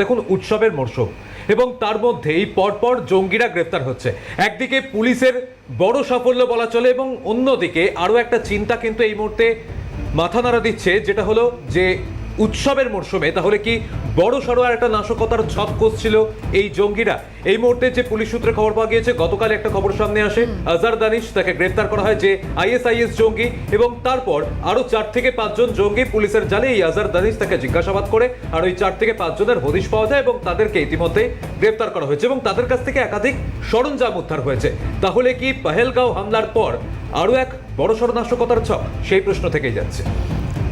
দেখুন, উৎসবের মরশুম এবং তার মধ্যেই পরপর জঙ্গিরা গ্রেপ্তার হচ্ছে। একদিকে পুলিশের বড় সাফল্য বলা চলে এবং অন্যদিকে আরও একটা চিন্তা কিন্তু এই মুহূর্তে মাথা নাড়া দিচ্ছে, যেটা হলো যে উৎসবের মরশুমে তাহলে কি বড় সড়ো আর একটা নাশকতার ছক কষছিল এই জঙ্গিরা? এই মুহূর্তে যে পুলিশ সূত্রে খবর পাওয়া গিয়েছে গতকাল একটা খবর সামনে আসে। আজার দানিশ তাকে গ্রেপ্তার করা হয় যে আইএসআইএস জঙ্গি এবং তারপর আরও চার থেকে পাঁচজন জঙ্গি পুলিশের জালে এই আজার দানিশ তাকে জিজ্ঞাসাবাদ করে আর ওই চার থেকে পাঁচজনের হদিশ পাওয়া যায় এবং তাদেরকে ইতিমধ্যে গ্রেপ্তার করা হয়েছে এবং তাদের কাছ থেকে একাধিক সরঞ্জাম উদ্ধার হয়েছে। তাহলে কি পহেলগাঁও হামলার পর আরও এক বড় সড় নাশকতার ছক? সেই প্রশ্ন থেকেই যাচ্ছে।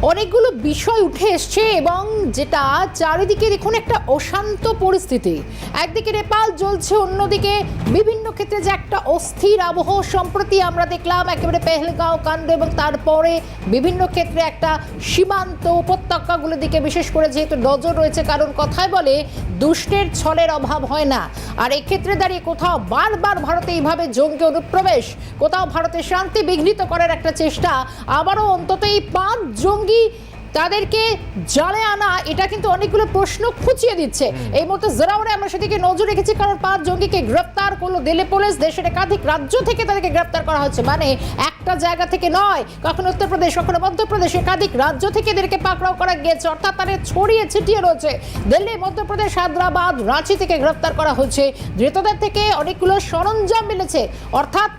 অনেকগুলো বিষয় উঠে এসছে এবং যেটা চারিদিকে দেখুন একটা অশান্ত পরিস্থিতি। একদিকে নেপাল জ্বলছে, অন্যদিকে বিভিন্ন ক্ষেত্রে যে একটা অস্থির আবহ সম্প্রতি আমরা দেখলাম, একেবারে পেহেলগাঁও কাণ্ড এবং তারপরে বিভিন্ন ক্ষেত্রে একটা সীমান্ত উপত্যকাগুলোর দিকে, বিশেষ করে যেহেতু নজর রয়েছে কারণ কথায় বলে, দুষ্টের ছলের অভাব হয় না। আর এক্ষেত্রে দাঁড়িয়ে কোথাও বারবার ভারতে এইভাবে জঙ্গি অনুপ্রবেশ, কোথাও ভারতের শান্তি বিঘ্নিত করার একটা চেষ্টা, আবারও অন্তত এই পাঁচ জঙ্গি তাদেরকে জালে আনা এটা কিন্তু অনেকগুলো প্রশ্ন খুঁচিয়ে দিচ্ছে। এই মুহূর্তে জেরাওয়ারে আমরা সেদিকে নজর রেখেছি কারণ পাঁচ জঙ্গিকে গ্রেফতার করল দিল্লি পুলিশ। দেশের একাধিক রাজ্য থেকে তাদেরকে গ্রেফতার করা হচ্ছে। মানে একটা জায়গা থেকে নয় কখনো উত্তরপ্রদেশ কখনো মধ্যপ্রদেশ একাধিক রাজ্য থেকে এদেরকে পাকড়াও করা গিয়েছে অর্থাৎ তাদের ছড়িয়ে ছিটিয়ে রয়েছে। দিল্লি মধ্যপ্রদেশ হায়দ্রাবাদ রাঁচি থেকে গ্রেফতার করা হচ্ছে। ধৃতদের থেকে অনেকগুলো সরঞ্জাম মিলেছে। অর্থাৎ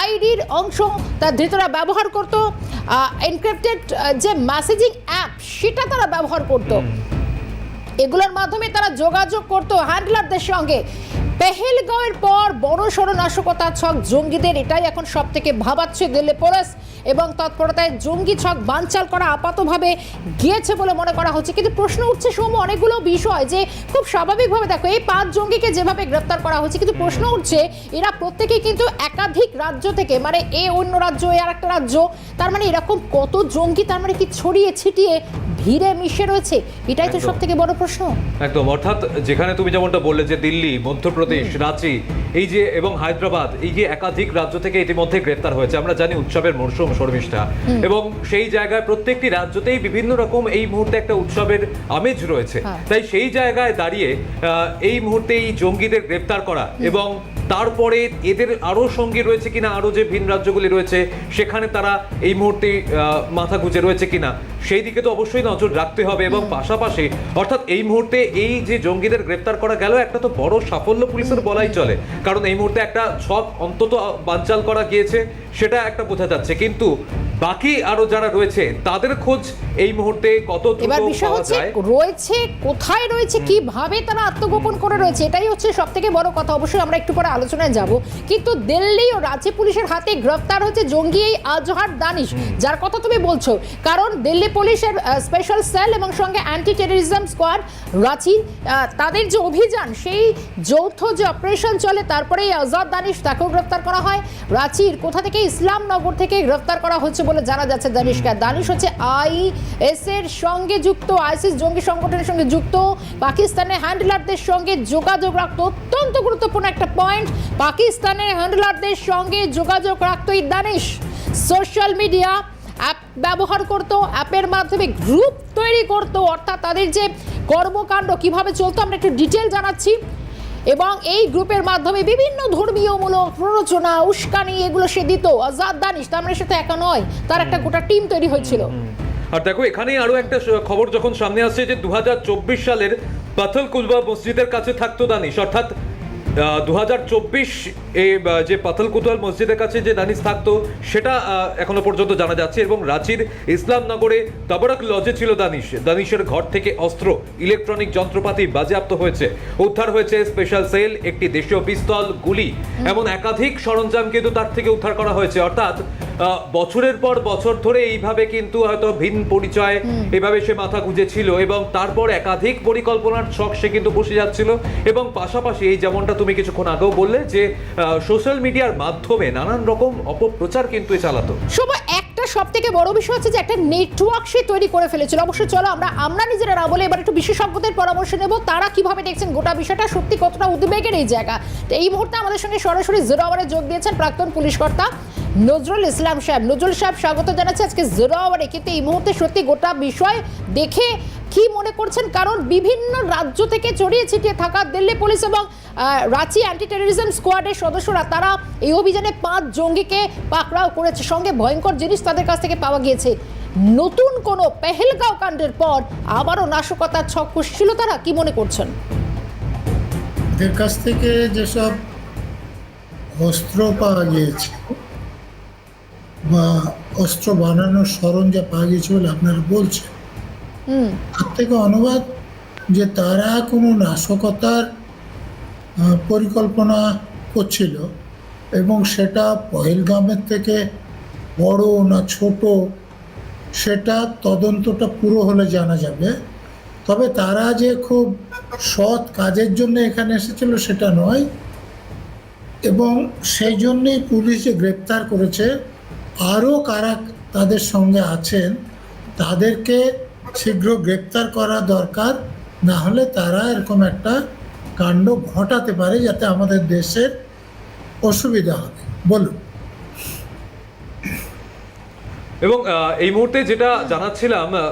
আইডির অংশ তার ধৃতরা ব্যবহার করত। এনক্রিপ্টেড যে মেসেজিং অ্যাপ সেটা তারা ব্যবহার করত। এগুলোর মাধ্যমে তারা যোগাযোগ করত হ্যান্ডলারদের সঙ্গে। পেহেলগাঁওয়ের পর বড় সড় নাশকতার ছক জঙ্গিদের এটাই এখন সব থেকে ভাবাচ্ছে দিল্লি পুলিশ। এবং তৎপরতায় জঙ্গি ছক বানচাল করা আপাতভাবে গিয়েছে বলে মনে করা হচ্ছে। কিন্তু প্রশ্ন উঠছে সোম অনেকগুলো বিষয় যে খুব স্বাভাবিকভাবে দেখো এই পাঁচ জঙ্গিকে যেভাবে গ্রেপ্তার করা হচ্ছে কিন্তু প্রশ্ন উঠছে এরা প্রত্যেকেই কিন্তু একাধিক রাজ্য থেকে মানে এ অন্য রাজ্য এ আর একটা রাজ্য তার মানে এরকম কত জঙ্গি তার মানে কি ছড়িয়ে ছিটিয়ে ভিড়ে মিশে রয়েছে? এটাই তো সব থেকে বড় প্রশ্ন। একদম অর্থাৎ যেখানে তুমি যেমনটা বললে যে দিল্লি মধ্যপ্রদেশ রাঁচি এই যে এবং হায়দ্রাবাদ এই যে একাধিক রাজ্য থেকে ইতিমধ্যে গ্রেপ্তার হয়েছে। আমরা জানি উৎসবের মরশুম শর্মিষ্ঠা। এবং সেই জায়গায় প্রত্যেকটি রাজ্যতেই বিভিন্ন রকম এই মুহূর্তে একটা উৎসবের আমেজ রয়েছে। হ্যাঁ। তাই সেই জায়গায় দাঁড়িয়ে আহ, এই মুহূর্তে এই জঙ্গিদের গ্রেফতার করা এবং তারপরে এদের আরও সঙ্গী রয়েছে কিনা আরও যে ভিন রাজ্যগুলি রয়েছে সেখানে তারা এই মুহূর্তে মাথা গুঁজে রয়েছে কিনা সেই দিকে তো অবশ্যই নজর রাখতে হবে এবং পাশাপাশি অর্থাৎ এই মুহূর্তে এই যে জঙ্গিদের গ্রেপ্তার করা গেল একটা তো বড় সাফল্য পুলিশের বলাই চলে। কারণ এই মুহূর্তে একটা ছক অন্তত বানচাল করা গিয়েছে সেটা একটা বোঝা যাচ্ছে। কিন্তু বাকি আরও যারা রয়েছে তাদের খোঁজ এই মুহূর্তে কত এবার বিষয় হচ্ছে রয়েছে কোথায় রয়েছে কীভাবে তারা আত্মগোপন করে রয়েছে এটাই হচ্ছে সব থেকে বড় কথা। অবশ্যই আমরা একটু পরে আলোচনায় যাব। কিন্তু দিল্লি ও রাজ্য পুলিশের হাতে গ্রেফতার হচ্ছে জঙ্গি এই আজহার দানিশ যার কথা তুমি বলছো। কারণ দিল্লি পুলিশের স্পেশাল সেল এবং সঙ্গে অ্যান্টি টেররিজম স্কোয়াড রাঁচি তাদের যে অভিযান সেই যৌথ যে অপারেশন চলে তারপরে এই আজাদ দানিশ তাকেও গ্রেফতার করা হয়। রাঁচির কোথা থেকে ইসলামনগর থেকে গ্রেফতার করা হচ্ছে বলে জানা যাচ্ছে দানিশকে। দানিশ হচ্ছে আই এস এর সঙ্গে যুক্ত আইসিস জঙ্গি সংগঠনের সঙ্গে যুক্ত। পাকিস্তানের হ্যান্ডলারদের সঙ্গে যোগাযোগ রাখতো অত্যন্ত গুরুত্বপূর্ণ একটা পয়েন্ট পাকিস্তানের হ্যান্ডলারদের সঙ্গে যোগাযোগ রাখতো এই দানিশ সোশ্যাল মিডিয়া অ্যাপ ব্যবহার করতো, অ্যাপের মাধ্যমে গ্রুপ তৈরি করতো। অর্থাৎ তাদের যে কর্মকাণ্ড, কীভাবে চলতো, আমরা একটু ডিটেল জানাচ্ছি। এবং এই গ্রুপের মাধ্যমে বিভিন্ন ধর্মীয়মূলক প্ররোচনা উস্কানি এগুলো সে দিত। আজাদ দানিশ তার মানে সেটা একা নয় তার একটা গোটা টিম তৈরি হয়েছিল। আর দেখো এখানেই আরও একটা খবর যখন সামনে আসছে যে দু হাজার চব্বিশ সালের পাথল কুলবা মসজিদের কাছে থাকতো দানিশ। অর্থাৎ দু হাজার চব্বিশ যে পাথল কোতোয়াল মসজিদের কাছে যে দানিশ থাকতো সেটা এখনও পর্যন্ত জানা যাচ্ছে এবং রাঁচির ইসলামনগরে তাবরক লজে ছিল দানিশ। দানিশের ঘর থেকে অস্ত্র ইলেকট্রনিক যন্ত্রপাতি বাজেয়াপ্ত হয়েছে। উদ্ধার হয়েছে স্পেশাল সেল একটি দেশীয় পিস্তল গুলি এমন একাধিক সরঞ্জাম কিন্তু তার থেকে উদ্ধার করা হয়েছে। অর্থাৎ বছরের পর বছর ধরে এইভাবে কিন্তু হয়তো ভিন পরিচয় এভাবে সে মাথা গুঁজেছিল এবং তারপর একাধিক পরিকল্পনার শখ সে কিন্তু বসে যাচ্ছিল। এবং পাশাপাশি এই যেমনটা তুমি কিছুক্ষণ আগেও বললে যে সোশ্যাল মিডিয়ার মাধ্যমে নানান রকম অপপ্রচার কিন্তু চালাতো। সময় একটা সব থেকে বড় বিষয় হচ্ছে যে একটা নেটওয়ার্ক সে তৈরি করে ফেলেছিল। অবশ্যই চলো আমরা আমরা নিজেরা না বলে এবার একটু বিশেষজ্ঞদের পরামর্শ নেব। তারা কীভাবে দেখছেন গোটা বিষয়টা, সত্যি কতটা উদ্বেগের এই জায়গা? তো এই মুহূর্তে আমাদের সঙ্গে সরাসরি জিরো আওয়ারে যোগ দিয়েছেন প্রাক্তন পুলিশ কর্তা নজরুল ইসলাম সাহেব। নজরুল সাহেব, স্বাগত জানাচ্ছি। আজকে জিরো আওয়ারে কিন্তু এই মুহূর্তে সত্যি গোটা বিষয় দেখে কি মনে করছেন? কারণ বিভিন্ন রাজ্য থেকে ছড়িয়ে ছিটিয়ে থাকা দিল্লি পুলিশ এবং রাঁচি অ্যান্টি টেরোরিজম স্কোয়াডের সদস্যরা, তারা এই অভিযানে পাঁচ জঙ্গিকে পাকড়াও করেছে। সঙ্গে ভয়ঙ্কর জিনিস তাদের কাছ থেকে পাওয়া গিয়েছে। নতুন কোনো পেহেলগাঁও কাণ্ডের পর আবারও নাশকতার ছক কষছিল তারা। কি মনে করছেন? এদের কাছ থেকে যেসব অস্ত্র পাওয়া গিয়েছে বা অস্ত্র বানানোর সরঞ্জাম পাওয়া গিয়েছে বলে আপনারা বলছেন তার থেকে অনুবাদ যে তারা কোনো নাশকতার পরিকল্পনা করছিল এবং সেটা পহেলগামের থেকে বড় না ছোট, সেটা তদন্তটা পুরো হলে জানা যাবে। তবে তারা যে খুব সৎ কাজের জন্য এখানে এসেছিল সেটা নয় এবং সেই জন্যেই পুলিশ যে গ্রেপ্তার করেছে, আরও কারা তাদের সঙ্গে আছেন, তাদেরকে শীঘ্র গ্রেপ্তার করা দরকার, না হলে তারা এরকম একটা কাণ্ড ঘটাতে পারে যাতে আমাদের দেশের অসুবিধা হবে। বলুন। এবং আহ, এই মুহূর্তে যেটা জানাচ্ছিলাম আহ,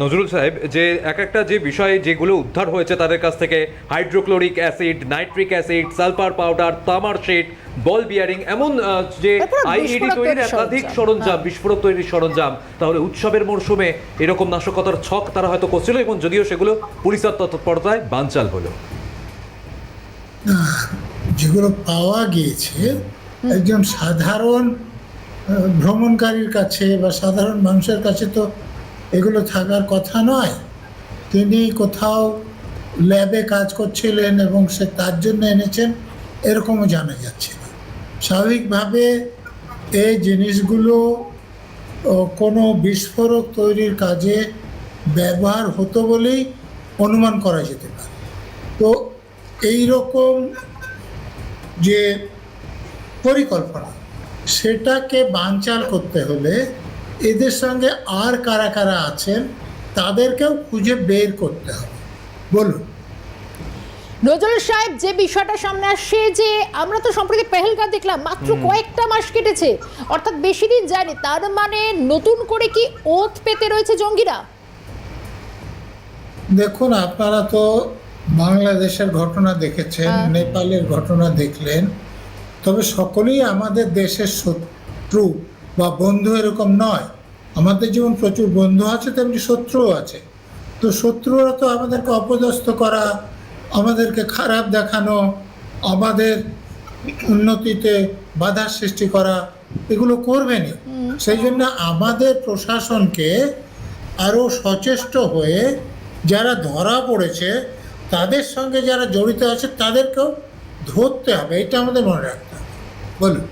নজরুল সাহেব যে এক একটা যে বিষয় যেগুলো উদ্ধার হয়েছে তাদের কাছ থেকে hydrochloric acid nitric acid sulphur powder তামার শেড বল বিয়ারিং এমন যে আইইডি তৈরির একাধিক সরঞ্জাম। হ্যাঁ। বিস্ফোরক তৈরির সরঞ্জাম তাহলে উৎসবের মরশুমে এরকম নাশকতার ছক তারা হয়তো করছিল এবং যদিও সেগুলো পুলিশের তৎপরতায় বানচাল হলো যেগুলো পাওয়া গিয়েছে একজন সাধারণ ভ্রমণকারীর কাছে বা সাধারণ মানুষের কাছে তো এগুলো থাকার কথা নয়। তিনি কোথাও ল্যাবে কাজ করছিলেন এবং সে তার জন্য এনেছেন, এরকমও জানা যাচ্ছে না। স্বাভাবিকভাবে এই জিনিসগুলো কোনো বিস্ফোরক তৈরির কাজে ব্যবহার হতো বলেই অনুমান করা যেতে পারে। তো এই রকম যে পরিকল্পনা সেটাকে বানচাল করতে হলে এদের সঙ্গে আর কারা কারা আছেন তাদেরকেও খুঁজে বের করতে হবে। বলুন। নজরুল সাহেব যে বিষয়টা সামনে আসছে যে আমরা তো সম্প্রতি পেহেলগাঁও দেখলাম মাত্র কয়েকটা মাস কেটেছে অর্থাৎ বেশি দিন যায়নি তার মানে নতুন করে কি ওত পেতে রয়েছে জঙ্গিরা? দেখুন আপনারা তো বাংলাদেশের ঘটনা দেখেছেন হ্যাঁ। নেপালের ঘটনা দেখলেন তবে সকলেই আমাদের দেশের শত্রু বা বন্ধু এরকম নয়। আমাদের যেমন প্রচুর বন্ধু আছে তেমনি শত্রুও আছে। তো শত্রুরা তো আমাদেরকে অপদস্থ করা আমাদেরকে খারাপ দেখানো আমাদের উন্নতিতে বাধার সৃষ্টি করা এগুলো করবেনই সেই জন্য আমাদের প্রশাসনকে আরও সচেষ্ট হয়ে যারা ধরা পড়েছে তাদের সঙ্গে যারা জড়িত আছে তাদেরকেও ধরতে হবে এটা আমাদের মনে রাখতে হবে। বলুন।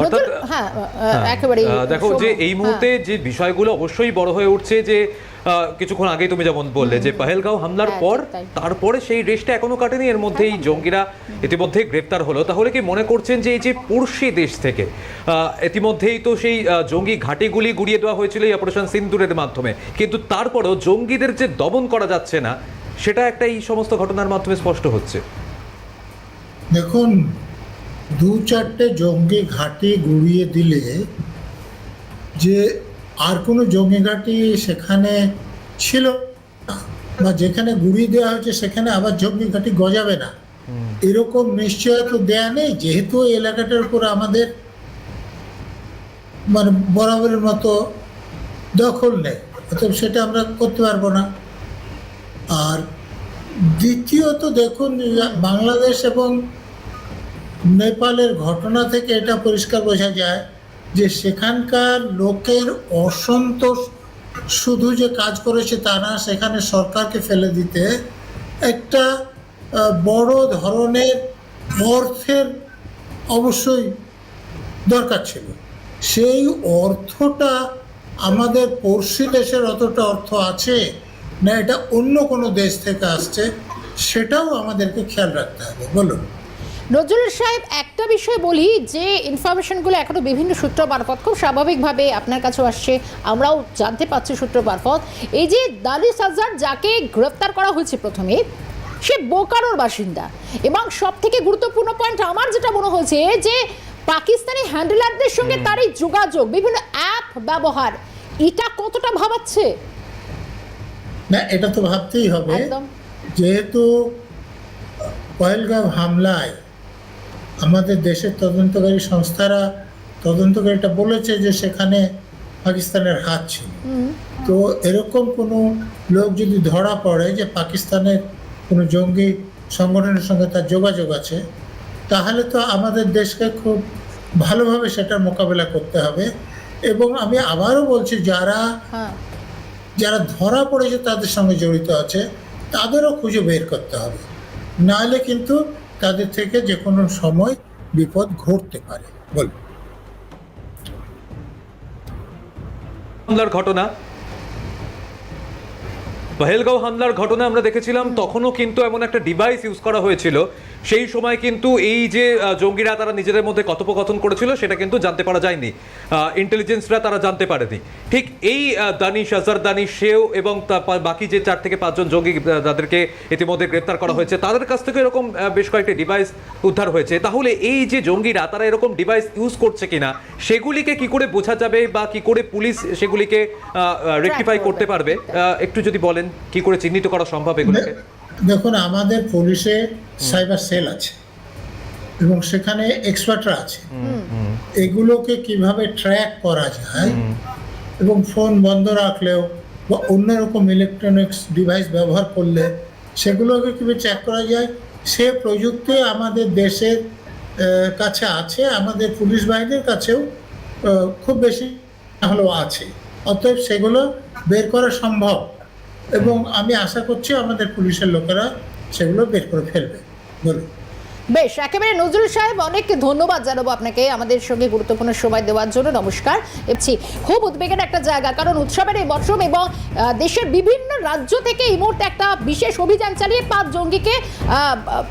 অর্থাৎ হ্যাঁ হ্যাঁ, একেবারে দেখো যে এই মুহূর্তে যে বিষয়গুলো অবশ্যই বড় হয়ে উঠছে যে আহ, কিছুক্ষণ আগেই তুমি যেমন বললে যে পাহেলগাঁও হামলার হ্যাঁ, পর তারপরে সেই রেশটা এখনও কাটেনি এর মধ্যেই জঙ্গিরা ইতিমধ্যে গ্রেপ্তার হলো। তাহলে কি মনে করছেন যে এই যে পড়শি দেশ থেকে আহ, ইতিমধ্যেই তো সেই জঙ্গি ঘাঁটিগুলি গুড়িয়ে দেওয়া হয়েছিল এই অপারেশন সিন্দুরের মাধ্যমে। কিন্তু তারপরেও জঙ্গিদের যে দমন করা যাচ্ছে না সেটা একটা এই সমস্ত ঘটনার মাধ্যমে স্পষ্ট হচ্ছে। দেখুন দু চারটে জঙ্গি ঘাঁটি গুড়িয়ে দিলে যে আর কোনো জঙ্গি ঘাঁটি সেখানে ছিল না বা যেখানে গুড়িয়ে দেওয়া হয়েছে সেখানে আবার জঙ্গি ঘাঁটি গজাবে না। এরকম নিশ্চয়তা তো দেয়া নেই যেহেতু এই এলাকাটার উপর আমাদের মানে বরাবরের মতো দখল নেই অতএব সেটা আমরা করতে পারব না। আর দ্বিতীয়ত দেখুন বাংলাদেশ এবং নেপালের ঘটনা থেকে এটা পরিষ্কার বোঝা যায় যে সেখানকার লোকের অসন্তোষ শুধু যে কাজ করেছে তা না, সেখানে সরকারকে ফেলে দিতে একটা বড় ধরনের অর্থের অবশ্যই দরকার ছিল। সেই অর্থটা আমাদের পড়শি দেশের অতটা অর্থ আছে না, এটা অন্য কোনো দেশ থেকে আসছে, সেটাও আমাদেরকে খেয়াল রাখতে হবে। বলুন। নজরুল সাহেব একটা বিষয় বলি যে ইনফরমেশনগুলো এখনও বিভিন্ন সূত্র মারফত খুব স্বাভাবিকভাবে আপনার কাছেও আসছে আমরাও জানতে পারছি সূত্র মারফত। এই যে দালি সাজার যাকে গ্রেপ্তার করা হয়েছে প্রথমে সে বোকারোর বাসিন্দা। এবং সব থেকে গুরুত্বপূর্ণ পয়েন্ট আমার যেটা মনে হয়েছে যে পাকিস্তানি হ্যান্ডেলারদের সঙ্গে তার এই যোগাযোগ বিভিন্ন অ্যাপ ব্যবহার এটা কতটা ভাবাচ্ছে? না এটা তো ভাবতেই হবে। যেহেতু পহেলগাঁও হামলায় আমাদের দেশের তদন্তকারী সংস্থারা তদন্তকারীটা বলেছে যে সেখানে পাকিস্তানের হাত ছিল। তো এরকম কোনো লোক যদি ধরা পড়ে যে পাকিস্তানের কোনো জঙ্গি সংগঠনের সঙ্গে তার যোগাযোগ আছে তাহলে তো আমাদের দেশকে খুব ভালোভাবে সেটার মোকাবেলা করতে হবে। এবং আমি আবারও বলছি যারা হ্যাঁ। যারা ধরা পড়েছে তাদের সঙ্গে জড়িত আছে তাদেরও খুঁজে বের করতে হবে। নাহলে কিন্তু তাদের থেকে যে কোনো সময় বিপদ ঘটতে পারে। বল হামলার ঘটনা। পহেলগাঁও হামলার ঘটনা আমরা দেখেছিলাম, তখনও কিন্তু এমন একটা ডিভাইস ইউজ করা হয়েছিল সেই সময় কিন্তু এই যে জঙ্গিরা তারা নিজেদের মধ্যে কথোপকথন করেছিল সেটা কিন্তু জানতে পারা যায়নি। ইন্টেলিজেন্সরা তারা জানতে পারেনি। ঠিক এই দানিশ আজার দানিশ সেও এবং বাকি যে চার থেকে পাঁচজন জঙ্গি তাদেরকে ইতিমধ্যে গ্রেপ্তার করা হয়েছে তাদের কাছ থেকে এরকম বেশ কয়েকটি ডিভাইস উদ্ধার হয়েছে। তাহলে এই যে জঙ্গিরা তারা এরকম ডিভাইস ইউজ করছে কিনা সেগুলিকে কি করে বোঝা যাবে বা কি করে পুলিশ সেগুলিকে রেকটিফাই। করতে পারবে? একটু যদি বলেন কি করে চিহ্নিত করা সম্ভব এগুলোকে? দেখুন আমাদের পুলিশে সাইবার সেল আছে এবং সেখানে এক্সপার্টরা আছে। এগুলোকে কীভাবে ট্র্যাক করা যায় এবং ফোন বন্ধ রাখলেও বা অন্যরকম ইলেকট্রনিক্স ডিভাইস ব্যবহার করলে সেগুলোকে কীভাবে ট্র্যাক করা যায় সে প্রযুক্তি আমাদের দেশের কাছে আছে আমাদের পুলিশ বাহিনীর কাছেও খুব বেশি হলেও আছে। অতএব সেগুলো বের করা সম্ভব। এবং আমি আশা করছি আমাদের পুলিশের লোকেরা সেগুলো বের করে ফেলবে। বলুন। বেশ, একেবারে নজরুল সাহেব, অনেক ধন্যবাদ জানাব আপনাকে আমাদের সঙ্গে গুরুত্বপূর্ণ সময় দেওয়ার জন্য। নমস্কার। এবছি খুব উদ্বেগের একটা জায়গা, কারণ উৎসবের এই মরশুম এবং দেশের বিভিন্ন রাজ্য থেকে এই মুহূর্তে একটা বিশেষ অভিযান চালিয়ে পাঁচ জঙ্গিকে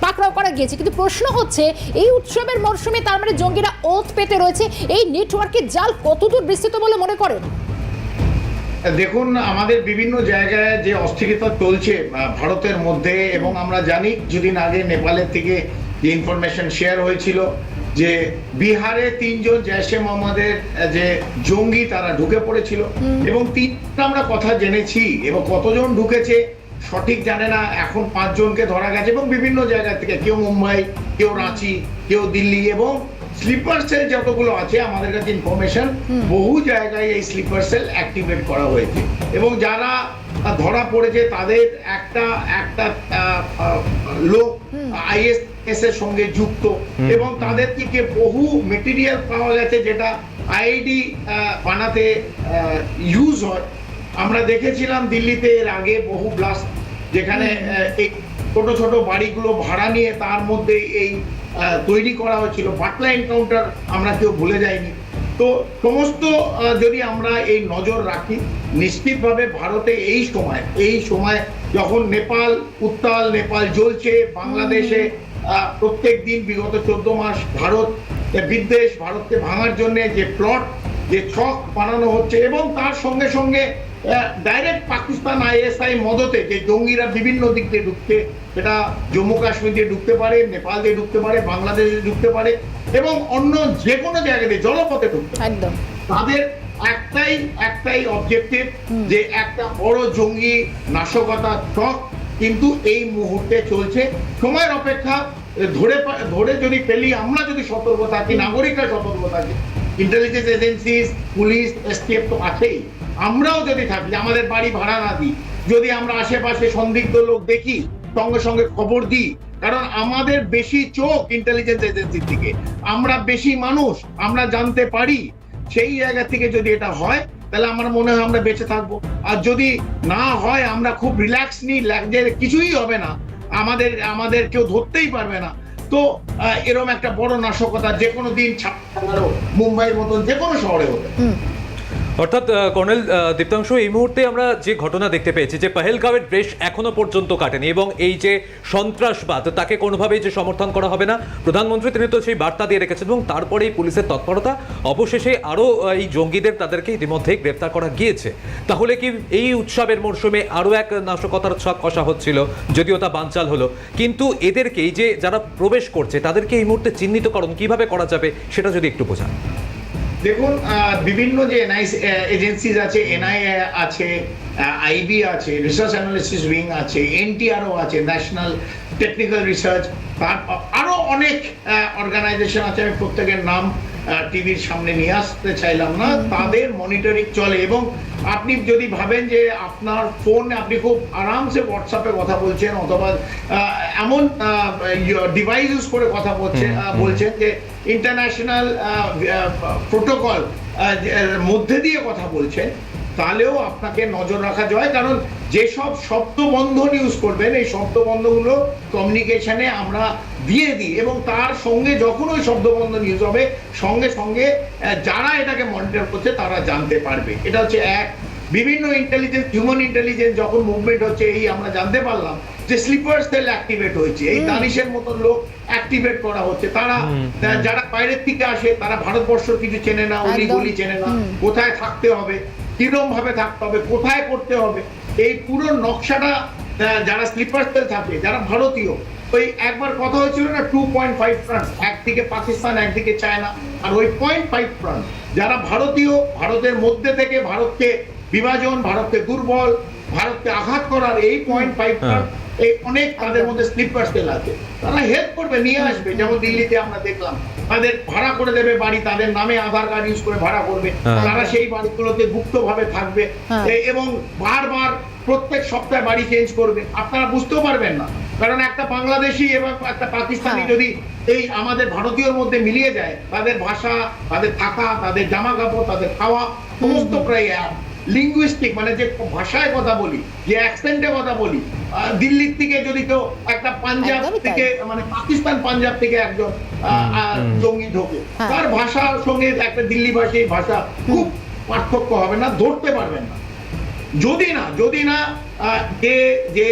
পাকড়াও করা গিয়েছে। কিন্তু প্রশ্ন হচ্ছে, এই উৎসবের মরশুমে তার মানে জঙ্গিরা ওত পেতে রয়েছে, এই নেটওয়ার্কের জাল কতদূর বিস্তৃত বলে মনে করেন? দেখুন আমাদের বিভিন্ন জায়গায় যে অস্থিরতা চলছে ভারতের মধ্যে এবং আমরা জানি কিছুদিন আগে নেপালের থেকে যে ইনফরমেশন শেয়ার হয়েছিল যে বিহারে তিনজন জৈশে মোহাম্মদের যে জঙ্গি তারা ঢুকে পড়েছিল। এবং তিনটা আমরা কথা জেনেছি এবং কতজন ঢুকেছে সঠিক জানে না এখন পাঁচজনকে ধরা গেছে এবং বিভিন্ন জায়গা থেকে কেউ মুম্বাই কেউ রাঁচি কেউ দিল্লি এবং স্লিপার সেল যতগুলো আছে আমাদের কাছে ইনফরমেশন বহু জায়গায় এই স্লিপার সেল অ্যাক্টিভেট করা হয়েছে। এবং যারা ধরা পড়েছে তাদের একটা একটা লোক আইএসএস এর সঙ্গে যুক্ত। এবং তাদের থেকে বহু মেটেরিয়াল পাওয়া গেছে যেটা আইডি বানাতে ইউজ হয়। আমরা দেখেছিলাম দিল্লিতে এর আগে বহু ব্লাস্ট যেখানে এই ছোট ছোট বাড়িগুলো ভাড়া নিয়ে তার মধ্যে এই তৈরি করা হয়েছিল। বাটলা এনকাউন্টার আমরা কেউ ভুলে যাইনি। তো সমস্ত যদি আমরা এই নজর রাখি নিশ্চিতভাবে ভারতে এই সময় এই সময় যখন নেপাল উত্তাল নেপাল জ্বলছে বাংলাদেশে প্রত্যেক দিন বিগত চোদ্দ মাস ভারত বিদ্বেষ ভারতকে ভাঙার জন্য যে প্লট যে ছক বানানো হচ্ছে এবং তার সঙ্গে সঙ্গে ডাইরেক্ট পাকিস্তান আইএসআই মদতে যে জঙ্গিরা বিভিন্ন দিক দিয়ে ঢুকছে সেটা জম্মু কাশ্মীর দিয়ে ঢুকতে পারে নেপাল দিয়ে ঢুকতে পারে বাংলাদেশে ঢুকতে পারে এবং অন্য যে কোনো জায়গাতে জলপথে ঢুকতে পারে। একদম। তাদের একটাই একটাই অবজেক্টিভ যে একটা বড় জঙ্গি নাশকতা টক কিন্তু এই মুহূর্তে চলছে। সময়ের অপেক্ষা ধরে ধরে যদি পেলি আমরা যদি সতর্ক থাকি নাগরিকরা সতর্ক থাকি ইন্টেলিজেন্স এজেন্সিস পুলিশ এসটিএফ তো আছেই। আমরাও যদি থাকি আমাদের বাড়ি ভাড়া না দিই যদি আমরা আশেপাশে সন্দিগ্ধ লোক দেখি সঙ্গে সঙ্গে খবর দিই। কারণ আমাদের বেশি চোখ ইন্টেলিজেন্স এজেন্সির দিকে। আমরা বেশি মানুষ, আমরা জানতে পারি। সেই জায়গা থেকে যদি এটা হয়, তাহলে আমার মনে হয় আমরা বেঁচে থাকব। আর যদি না হয়, আমরা খুব রিল্যাক্স নিই কিছুই হবে না। আমাদের আমাদের কেউ ধরতেই পারবে না। তো এরকম একটা বড় নাশকতা যে কোনো দিন ছাড়ো মুম্বাইয়ের মতন যে কোনো শহরে হতে অর্থাৎ কর্নেল দীপ্তাংশ, এই মুহূর্তে আমরা যে ঘটনা দেখতে পেয়েছি যে পহেলগাঁওয়ের রেশ এখনও পর্যন্ত কাটেনি এবং এই যে সন্ত্রাসবাদ, তাকে কোনোভাবেই যে সমর্থন করা হবে না, প্রধানমন্ত্রী তিনি তো সেই বার্তা দিয়ে রেখেছেন এবং তারপরেই পুলিশের তৎপরতা, অবশেষে আরও এই জঙ্গিদের তাদেরকে ইতিমধ্যেই গ্রেপ্তার করা গিয়েছে। তাহলে কি এই উৎসবের মরশুমে আরও এক নাশকতার ছক কষা হচ্ছিল, যদিও তা বানচাল হলো? কিন্তু এদেরকে এই যে যারা প্রবেশ করছে, তাদেরকে এই মুহূর্তে চিহ্নিতকরণ কীভাবে করা যাবে, সেটা যদি একটু বোঝান। দেখুন বিভিন্ন যে এনআই এজেন্সিজ আছে এনআইএ আছে আইবি আছে রিসার্চ অ্যানালিসিস উইং আছে এনটিআরও আছে ন্যাশনাল টেকনিক্যাল রিসার্চ তার আরও অনেক অর্গানাইজেশন আছে আমি প্রত্যেকের নাম টিভির সামনে নিয়ে আসতে চাইলাম না। তাদের মনিটরিং চলে এবং আপনি যদি ভাবেন যে আপনার ফোন আপনি খুব আরামসে হোয়াটসঅ্যাপে কথা বলছেন অথবা এমন ডিভাইস ইউজ করে কথা বলছেন বলছেন যে ইন্টারন্যাশনাল প্রোটোকল মধ্যে দিয়ে কথা বলছেন তাহলেও আপনাকে নজর রাখা যায়, কারণ যেসব শব্দবন্ধন ইউজ করবেন, এই শব্দবন্ধগুলো কমিউনিকেশনে আমরা দিয়ে দিই, এবং তার সঙ্গে যখন ওই শব্দবন্ধন ইউজ হবে, সঙ্গে সঙ্গে যারা এটাকে মনিটর করছে, তারা জানতে পারবে। এটা হচ্ছে এক। বিভিন্ন ইন্টেলিজেন্স হিউম্যান ইন্টেলিজেন্স যখন মুভমেন্ট হচ্ছে, এই আমরা জানতে পারলাম যে স্লিপার সেল অ্যাক্টিভেট হয়েছে এই দানিশের মতন লোক অ্যাক্টিভেট করা হচ্ছে। তারা যারা বাইরের থেকে আসে তারা ভারতবর্ষের কিছু চেনে না অলি গলি চেনে না। কোথায় থাকতে হবে কিরম ভাবে থাকতে হবে কোথায় করতে হবে এই পুরো নকশাটা যারা স্লিপার সেল থাকে যারা ভারতীয় ওই একবার কথা হয়েছিল না টু পয়েন্ট ফাইভ ফ্রান্ট একদিকে পাকিস্তান একদিকে চায়না আর ওই পয়েন্ট ফাইভ ফ্রান্ট যারা ভারতীয় ভারতের মধ্যে থেকে ভারতকে বিভাজন ভারতকে দুর্বল ভারতকে আঘাত করার এই পয়েন্ট ফাইভ ফ্রান্ট এই অনেক তাদের মধ্যে স্লিপার সেল আছে। তারা হেল্প করবে নিয়ে আসবে। যেমন দিল্লিতে আমরা দেখলাম তাদের ভাড়া করে দেবে বাড়ি তাদের নামে আধার কার্ড ইউজ করে ভাড়া করবে। হ্যাঁ। তারা সেই বাড়িগুলোতে গুপ্তভাবে থাকবে। হ্যাঁ। এবং বারবার প্রত্যেক সপ্তাহে বাড়ি চেঞ্জ করবে। আপনারা বুঝতেও পারবেন না। কারণ একটা বাংলাদেশি এবং একটা পাকিস্তানি হ্যাঁ। যদি এই আমাদের ভারতীয়র মধ্যে মিলিয়ে যায় তাদের ভাষা তাদের থাকা তাদের জামা কাপড় তাদের খাওয়া সমস্ত প্রায় এক। লিঙ্গুইস্টিক মানে যে ভাষায় কথা বলি যে অ্যাকসেন্টে কথা বলি দিল্লির থেকে যদি কেউ একটা পাঞ্জাব থেকে মানে পাকিস্তান পাঞ্জাব থেকে একজন জঙ্গি ঢোকে হ্যাঁ। তার ভাষার সঙ্গে একটা দিল্লি ভাষী ভাষা খুব পার্থক্য হবে না ধরতে পারবেন না যদি না যদি না যে যে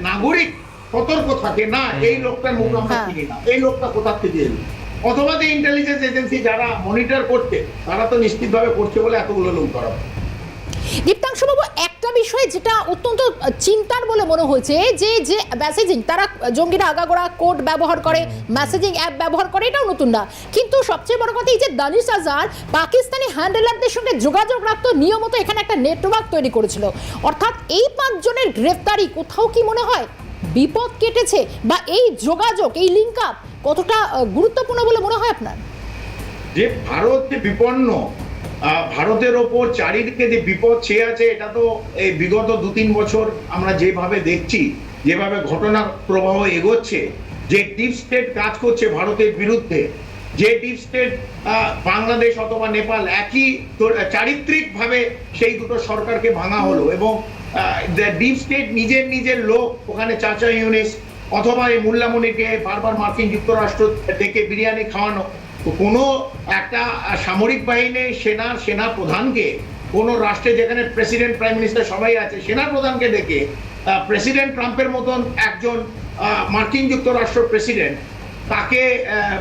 নাগরিক সতর্ক থাকে না এই লোকটার মুখ আমরা হ্যাঁ। চিনি না এই লোকটা কোথা থেকে এলো অথবা যে ইন্টেলিজেন্স এজেন্সি যারা মনিটর করছে তারা তো নিশ্চিতভাবে করছে বলে এতগুলো লোক ধরা। দীপ্তাংশুবাবু একটা বিষয় যেটা অত্যন্ত চিন্তার বলে মনে হয়েছে, যে যে মেসেজিং তারা জঙ্গিরা আগাগোড়া কোড ব্যবহার করে মেসেজিং অ্যাপ ব্যবহার করে, এটাও নতুন না। কিন্তু সবচেয়ে বড় কথা এই যে দানিশ আজার পাকিস্তানি হ্যান্ডেলারদের সঙ্গে যোগাযোগ রাখতো নিয়মিত এখানে একটা নেটওয়ার্ক তৈরি করেছিল। অর্থাৎ এই পাঁচজনের গ্রেফতারি কোথাও কি মনে হয়? বিপদ কেটেছে বা এই যোগাযোগ, এই লিঙ্ক আপ কতটা গুরুত্বপূর্ণ বলে মনে হয় আপনার? যে ভারত বিপন্ন ভারতের ওপর চারিদিকে যে বিপদ ছেয়ে আছে, এটা তো এই বিগত দু তিন বছর আমরা যেভাবে দেখছি, যেভাবে ঘটনা প্রবাহ এগোচ্ছে, যে ডিপ স্টেট কাজ করছে ভারতের বিরুদ্ধে, যে ডিপ স্টেট বাংলাদেশ অথবা নেপাল একই চারিত্রিক ভাবে সেই দুটো সরকারকে ভাঙা হলো এবং ডিপ স্টেট নিজের নিজের লোক, ওখানে চাচা ইউনিস অথবা এই মুল্লামণিকে বারবার মার্কিন যুক্তরাষ্ট্র থেকে বিরিয়ানি খাওয়ানো কোনো একটা সামরিক বাহিনী সেনা সেনা প্রধানকে কোনো রাষ্ট্রে যেখানে প্রেসিডেন্ট প্রাইম মিনিস্টার সবাই আছে সেনা প্রধানকে ডেকে প্রেসিডেন্ট ট্রাম্পের মতন একজন মার্কিন যুক্তরাষ্ট্র প্রেসিডেন্ট তাকে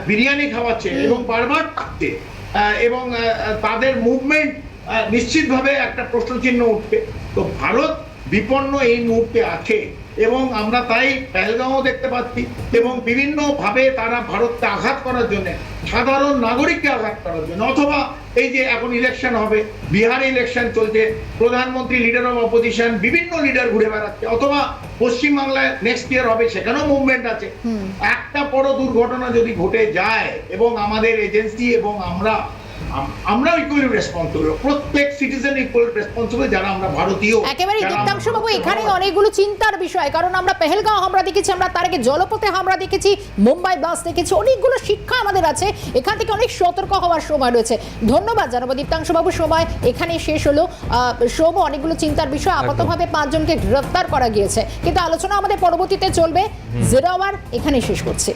বিরিয়ানি খাওয়াচ্ছে এবং বারবার থাকছে এবং তাদের মুভমেন্ট নিশ্চিতভাবে একটা প্রশ্নচিহ্ন উঠবে তো ভারত বিপন্ন এই মুহূর্তে আছে এবং আমরা তাই পেহেলগাঁও দেখতে পাচ্ছি এবং বিভিন্নভাবে তারা ভারতকে আঘাত করার জন্য সাধারণ নাগরিককে আঘাত করার জন্য অথবা এই যে এখন ইলেকশন হবে বিহারে ইলেকশন চলছে প্রধানমন্ত্রী লিডার অফ অপোজিশন বিভিন্ন লিডার ঘুরে বেড়াচ্ছে অথবা পশ্চিমবাংলায় নেক্সট ইয়ার হবে সেখানেও মুভমেন্ট আছে। একটা বড় দুর্ঘটনা যদি ঘটে যায় এবং আমাদের এজেন্সি এবং আমরা আম- আমরাও ইকুয়ালি রেসপন্সিবল প্রত্যেক সিটিজেন ইকুয়াল রেসপন্সিবল যারা আমরা ভারতীয় একেবারে যারা বাবু এখানে অনেকগুলো চিন্তার বিষয় কারণ আমরা পেহেলগাঁও হামলা দেখেছি আমরা তার আগে জলপথে হামলা দেখেছি মুম্বাই বাস দেখেছি অনেকগুলো শিক্ষা আমাদের আছে এখান থেকে অনেক সতর্ক হওয়ার সময় রয়েছে। ধন্যবাদ জানাব দীপ্তাংশু বাবু সময় এখানে শেষ হলো। আহ, সৌম অনেকগুলো চিন্তার বিষয় আপাতভাবে পাঁচজনকে গ্রেফতার করা গিয়েছে। কিন্তু আলোচনা আমাদের পরবর্তীতে চলবে। জিরো আওয়ার এখানে শেষ করছি।